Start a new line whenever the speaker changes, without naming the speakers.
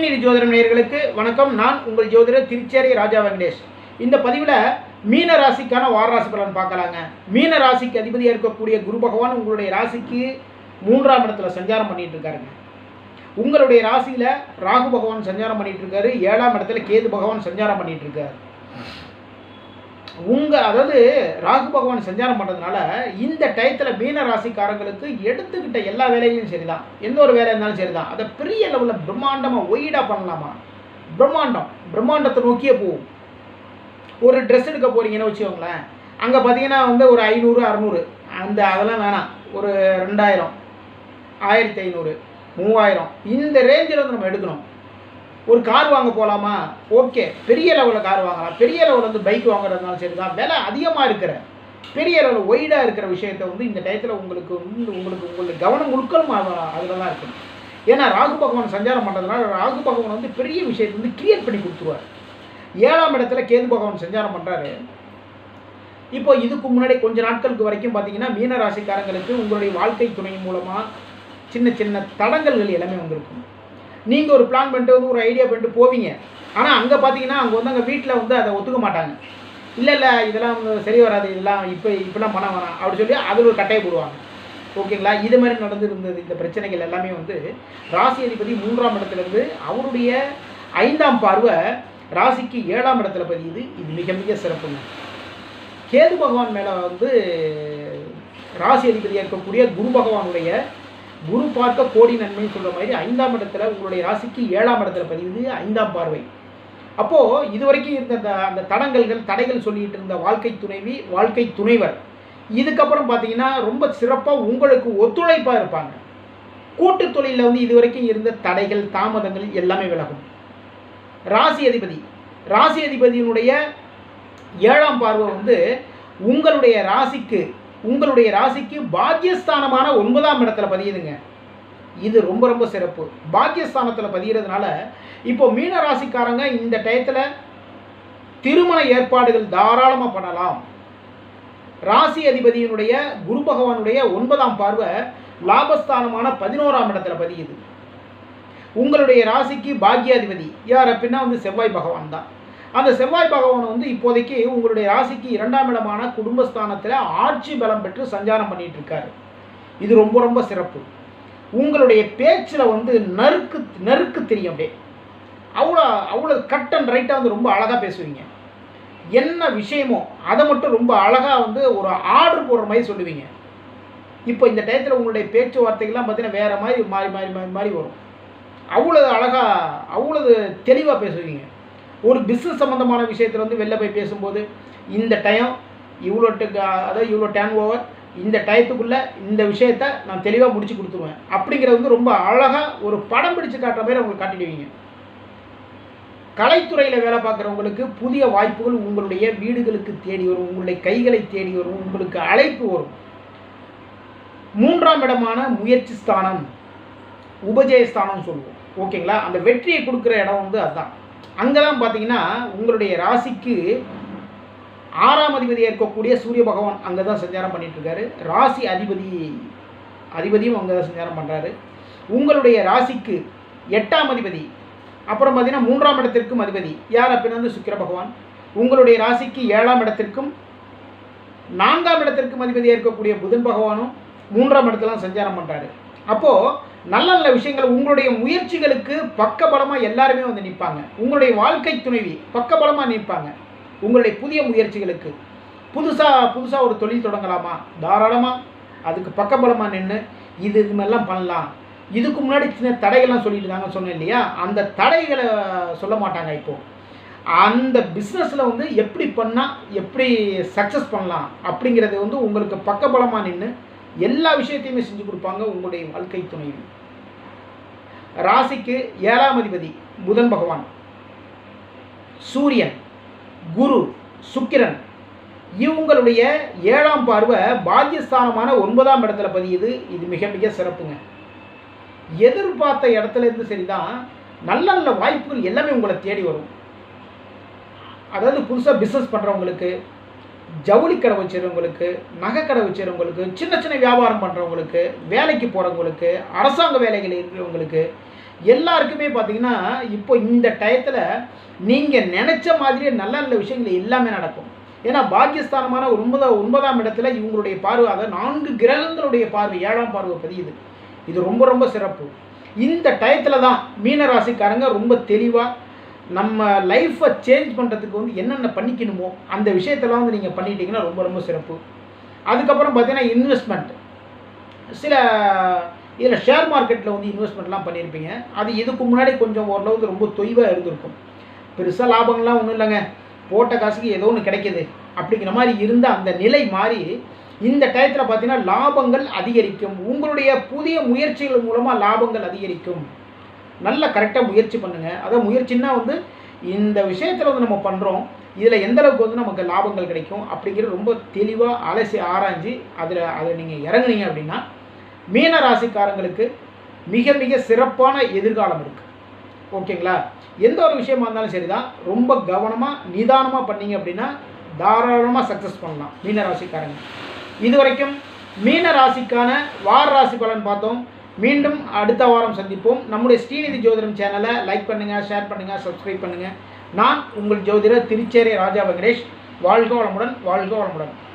ஸ்ரீநிதி ஜோதிடம் நேயர்களுக்கு வணக்கம். நான் உங்கள் ஜோதிடர் திருச்சேரி ராஜா வெங்கடேஷ். இந்த பதிவில் மீன ராசிக்கான வார ராசி பலன் பார்க்கலாங்க. மீன ராசிக்கு அதிபதியாக இருக்கக்கூடிய குரு பகவான் உங்களுடைய ராசிக்கு மூன்றாம் இடத்துல சஞ்சாரம் பண்ணிட்டு இருக்காருங்க. உங்களுடைய ராசியில் ராகு பகவான் சஞ்சாரம் பண்ணிட்டு இருக்காரு. ஏழாம் இடத்துல கேது பகவான் சஞ்சாரம் பண்ணிட்டு இருக்காரு. உங்கள் அதாவது ராகு பகவான் சஞ்சாரம் பண்ணுறதுனால இந்த டயத்தில் மீன ராசிக்காரங்களுக்கு எடுத்துக்கிட்ட எல்லா வேலையும் சரிதான். எந்த ஒரு வேலை இருந்தாலும் சரிதான். அதை பெரிய லெவலில் பிரம்மாண்டமாக ஒயிடாக பண்ணலாமா? பிரம்மாண்டம். பிரம்மாண்டத்தை நோக்கியே போகும் ஒரு ட்ரெஸ் எடுக்க போகிறீங்கன்னு வச்சுக்கோங்களேன். அங்கே பார்த்தீங்கன்னா வந்து ஒரு ஐநூறு அறநூறு. அந்த அதெல்லாம் வேணாம். ஒரு ரெண்டாயிரம். ஆயிரத்தி ஐநூறு. மூவாயிரம். இந்த ரேஞ்சில் வந்து நம்ம எடுக்கணும். ஒரு கார் வாங்க போகலாமா ஓகே பெரிய லெவலில் கார் வாங்கலாம். பெரிய லெவலில் வந்து பைக் வாங்குறதுனாலும் சரி தான் விலை அதிகமாக இருக்கிற பெரிய லெவலில் ஒய்டாக இருக்கிற விஷயத்தை வந்து இந்த டயத்தில் உங்களுக்கு வந்து உங்களுக்கு உங்களுக்கு கவனம் முழுக்களும் அதில் தான் இருக்கணும். ஏன்னா ராகு பகவான் சஞ்சாரம் பண்ணுறதுனால ராகு பகவான் வந்து பெரிய விஷயத்தை வந்து கிரியேட் பண்ணி கொடுத்துருவார். ஏழாம் இடத்துல கேது பகவான் சஞ்சாரம் பண்ணுறாரு இப்போ இதுக்கு முன்னாடி கொஞ்ச நாட்களுக்கு வரைக்கும் பார்த்தீங்கன்னா மீன ராசிக்காரங்களுக்கு உங்களுடைய வாழ்க்கை துணை மூலமாக சின்ன சின்ன தடங்கல்கள் எல்லாமே வந்திருக்கும். நீங்கள் ஒரு பிளான் பண்ணிட்டு வந்து ஒரு ஐடியா பண்ணிட்டு போவீங்க. ஆனால் அங்கே பார்த்தீங்கன்னா அங்கே வந்து அங்கே வீட்டில் வந்து அதை ஒத்துக்க மாட்டாங்க. இல்லை இல்லை இதெல்லாம் சரி வராது இதெல்லாம் இப்போ இப்படிலாம் பண்ண வேணாம் அப்படி சொல்லி அதில் ஒரு கட்டையை போடுவாங்க. ஓகேங்களா? இது மாதிரி நடந்துருந்தது இந்த பிரச்சனைகள் எல்லாமே வந்து ராசி அதிபதி மூன்றாம் இடத்துல இருந்து அவருடைய ஐந்தாம் பார்வை ராசிக்கு ஏழாம் இடத்துல பதியுது. இது மிக மிக சிறப்புங்க. கேது பகவான் மேலே வந்து ராசி அதிபதியாக இருக்கக்கூடிய குரு பகவானுடைய குரு பார்க்க கோடி நன்மைன்னு சொல்கிற மாதிரி ஐந்தாம் இடத்துல உங்களுடைய ராசிக்கு ஏழாம் இடத்துல பதிவு ஐந்தாம் பார்வை. அப்போது இதுவரைக்கும் இருந்த அந்த அந்த தடங்கல்கள் தடைகள் சொல்லிகிட்டு இருந்த வாழ்க்கை துணைவி வாழ்க்கை துணைவர் இதுக்கப்புறம் பார்த்தீங்கன்னா ரொம்ப சிறப்பாக உங்களுக்கு ஒத்துழைப்பாக இருப்பாங்க. கூட்டு தொழிலில் வந்து இதுவரைக்கும் இருந்த தடைகள் தாமதங்கள் எல்லாமே விலகும். ராசி அதிபதி. ராசி அதிபதியினுடைய ஏழாம் பார்வை வந்து உங்களுடைய ராசிக்கு உங்களுடைய ராசிக்கு பாக்கியஸ்தானமான ஒன்பதாம் இடத்துல பதியுதுங்க. இது ரொம்ப ரொம்ப சிறப்பு. பாக்கியஸ்தானத்தில் பதிகிறதுனால இப்போ மீன ராசிக்காரங்க இந்த டயத்தில் திருமண ஏற்பாடுகள் தாராளமாக பண்ணலாம். ராசி அதிபதியினுடைய குரு பகவானுடைய ஒன்பதாம் பார்வை லாபஸ்தானமான பதினோராம் இடத்துல பதியுது. உங்களுடைய ராசிக்கு பாக்கியாதிபதி. யார் அப்படின்னா வந்து செவ்வாய் பகவான் தான். அந்த செவ்வாய் பகவான் வந்து இப்போதைக்கு உங்களுடைய ராசிக்கு இரண்டாம் இடமான குடும்பஸ்தானத்தில் ஆட்சி பலம் பெற்று சஞ்சாரம் பண்ணிட்டு இருக்காரு. இது ரொம்ப ரொம்ப சிறப்பு. உங்களுடைய பேச்சில் வந்து நறுக்கு நறுக்கு தெரியும் அப்படியே. அவ்வளோ அவ்வளோ கட் அண்ட் ரைட்டாக வந்து ரொம்ப அழகாக பேசுவீங்க. என்ன விஷயமோ அதை மட்டும் ரொம்ப அழகாக வந்து ஒரு ஆர்டர் போடுற மாதிரி சொல்லுவீங்க. இப்போ இந்த டயத்தில் உங்களுடைய பேச்சுவார்த்தைகள்லாம் பார்த்தீங்கன்னா வேறு மாதிரி மாறி மாறி மாறி மாறி வரும். அவ்வளோ அழகாக அவ்வளோ தெளிவாக பேசுவீங்க. ஒரு பிஸ்னஸ் சம்மந்தமான விஷயத்தில் வந்து வெளில போய் பேசும்போது இந்த டைம் இவ்வளோ அதாவது இவ்வளோ டேன் ஓவர் இந்த டயத்துக்குள்ளே இந்த விஷயத்த நான் தெளிவாக முடிச்சு கொடுத்துருவேன். அப்படிங்கிறது வந்து ரொம்ப அழகாக ஒரு படம் பிடிச்சு காட்டுற மாதிரி அவங்களுக்கு காட்டிடுவீங்க. கலைத்துறையில் வேலை பார்க்குறவங்களுக்கு புதிய வாய்ப்புகள் உங்களுடைய வீடுகளுக்கு தேடி வரும் உங்களுடைய கைகளை தேடி வரும் உங்களுக்கு அழைப்பு வரும். மூன்றாம் இடமான முயற்சி ஸ்தானம் உபஜயஸ்தானம் சொல்லுவோம். ஓகேங்களா? அந்த வெற்றியை கொடுக்குற இடம் வந்து அதுதான். அங்கெல்லாம் பார்த்தீங்கன்னா உங்களுடைய ராசிக்கு ஆறாம் அதிபதியாக இருக்கக்கூடிய சூரிய பகவான் அங்கே தான் சஞ்சாரம் பண்ணிட்டு ராசி அதிபதி அதிபதியும் அங்கே தான் சஞ்சாரம் பண்ணுறாரு உங்களுடைய ராசிக்கு எட்டாம் அதிபதி அப்புறம் பார்த்தீங்கன்னா மூன்றாம் இடத்திற்கும் அதிபதி. யார் அப்படின்னா வந்து சுக்கிர பகவான். உங்களுடைய ராசிக்கு ஏழாம் இடத்திற்கும் நான்காம் இடத்திற்கும் அதிபதியாக இருக்கக்கூடிய புதன் பகவானும் மூன்றாம் இடத்துலாம் சஞ்சாரம் பண்ணுறாரு அப்போது நல்ல நல்ல விஷயங்கள் உங்களுடைய முயற்சிகளுக்கு பக்கபலமாக எல்லாருமே வந்து நிற்பாங்க உங்களுடைய வாழ்க்கை துணைவி பக்கபலமாக நிற்பாங்க உங்களுடைய புதிய முயற்சிகளுக்கு. புதுசாக புதுசாக ஒரு தொழில் தொடங்கலாமா? தாராளமாக அதுக்கு பக்கபலமாக நின்று இது இது மாதிரிலாம் பண்ணலாம். இதுக்கு முன்னாடி சின்ன தடைகள்லாம் சொல்லிட்டு இருந்தாங்க சொன்னேன் இல்லையா? அந்த தடைகளை சொல்ல மாட்டாங்க இப்போது அந்த பிஸ்னஸில் வந்து எப்படி பண்ணால் எப்படி சக்ஸஸ் பண்ணலாம் அப்படிங்கிறது வந்து உங்களுக்கு பக்கபலமாக நின்று எல்லா விஷயத்தையுமே செஞ்சு கொடுப்பாங்க உங்களுடைய வாழ்க்கை துணைவி. ராசிக்கு ஏழாம் அதிபதி புதன் பகவான். சூரியன் குரு சுக்கிரன். இவங்களுடைய ஏழாம் பார்வை பாக்கியஸ்தானமான ஒன்பதாம் இடத்துல பதியுது. இது மிக மிக சிறப்புங்க. எதிர்பார்த்த இடத்துல இருந்து சரிதான். நல்ல நல்ல வாய்ப்புகள் எல்லாமே உங்களை தேடி வரும். அதாவது புதுசாக பிஸ்னஸ் பண்ணுறவங்களுக்கு ஜவுளி கடை வச்சுருவங்களுக்கு நகைக்கடை வச்சுருவங்களுக்கு சின்ன சின்ன வியாபாரம் பண்ணுறவங்களுக்கு வேலைக்கு போகிறவங்களுக்கு அரசாங்க வேலைகள் இருக்கிறவங்களுக்கு எல்லாருக்குமே பார்த்தீங்கன்னா இப்போ இந்த டயத்தில் நீங்கள் நினச்ச மாதிரியே நல்ல நல்ல விஷயங்கள் எல்லாமே நடக்கும். ஏன்னா பாக்கியஸ்தானமான ஒன்பதாம் ஒன்பதாம் இடத்துல இவங்களுடைய பார்வை அதாவது நான்கு கிரகங்களுடைய பார்வை ஏழாம் பார்வை பதியுது. இது ரொம்ப ரொம்ப சிறப்பு. இந்த டயத்தில் தான் மீனராசிக்காரங்க ரொம்ப தெளிவாக நம்ம லைஃப்பை சேஞ்ச் பண்ணுறதுக்கு வந்து என்னென்ன பண்ணிக்கணுமோ அந்த விஷயத்தெல்லாம் வந்து நீங்கள் பண்ணிட்டீங்கன்னா ரொம்ப ரொம்ப சிறப்பு. அதுக்கப்புறம் பார்த்தீங்கன்னா இன்வெஸ்ட்மெண்ட் சில இதில் ஷேர் மார்க்கெட்டில் வந்து இன்வெஸ்ட்மெண்ட்லாம் பண்ணியிருப்பீங்க அது இதுக்கு முன்னாடி கொஞ்சம் ஓரளவுக்கு ரொம்ப தொய்வாக இருந்திருக்கும். பெருசாக லாபங்கள்லாம் ஒன்றும் இல்லைங்க. போட்ட காசுக்கு ஏதோ ஒன்று கிடைக்கிது. அப்படிங்கிற மாதிரி இருந்த அந்த நிலை மாறி இந்த டயத்தில் பார்த்தீங்கன்னா லாபங்கள் அதிகரிக்கும். உங்களுடைய புதிய முயற்சிகள் மூலமாக லாபங்கள் அதிகரிக்கும். நல்ல கரெக்டாக முயற்சி பண்ணுங்கள் அதான் முயற்சின்னா வந்து இந்த விஷயத்தில் வந்து நம்ம பண்ணுறோம் இதில் எந்த அளவுக்கு வந்து நமக்கு லாபங்கள் கிடைக்கும் அப்படிங்கிறது ரொம்ப தெளிவாக அலசி ஆராய்ஞ்சு அதில் அதில் நீங்கள் இறங்குனீங்க அப்படின்னா மீன ராசிக்காரங்களுக்கு மிக மிக சிறப்பான எதிர்காலம் இருக்குது ஓகேங்களா? எந்த ஒரு விஷயமா இருந்தாலும் சரி தான் ரொம்ப கவனமாக நிதானமாக பண்ணீங்க அப்படின்னா தாராளமாக சக்ஸஸ் பண்ணலாம் மீன ராசிக்காரங்க. இது வரைக்கும் மீன ராசிக்கான வார ராசி பலன் பார்த்தோம். மீண்டும் அடுத்த வாரம் சந்திப்போம். நம்முடைய ஸ்ரீநிதி ஜோதிடம் சேனலை லைக் பண்ணுங்கள் ஷேர் பண்ணுங்கள் சப்ஸ்கிரைப் பண்ணுங்கள் நான் உங்கள் ஜோதிடர் திருச்சேரி ராஜா வெங்கடேஷ். வாழ்க வளமுடன் வாழ்க வளமுடன்.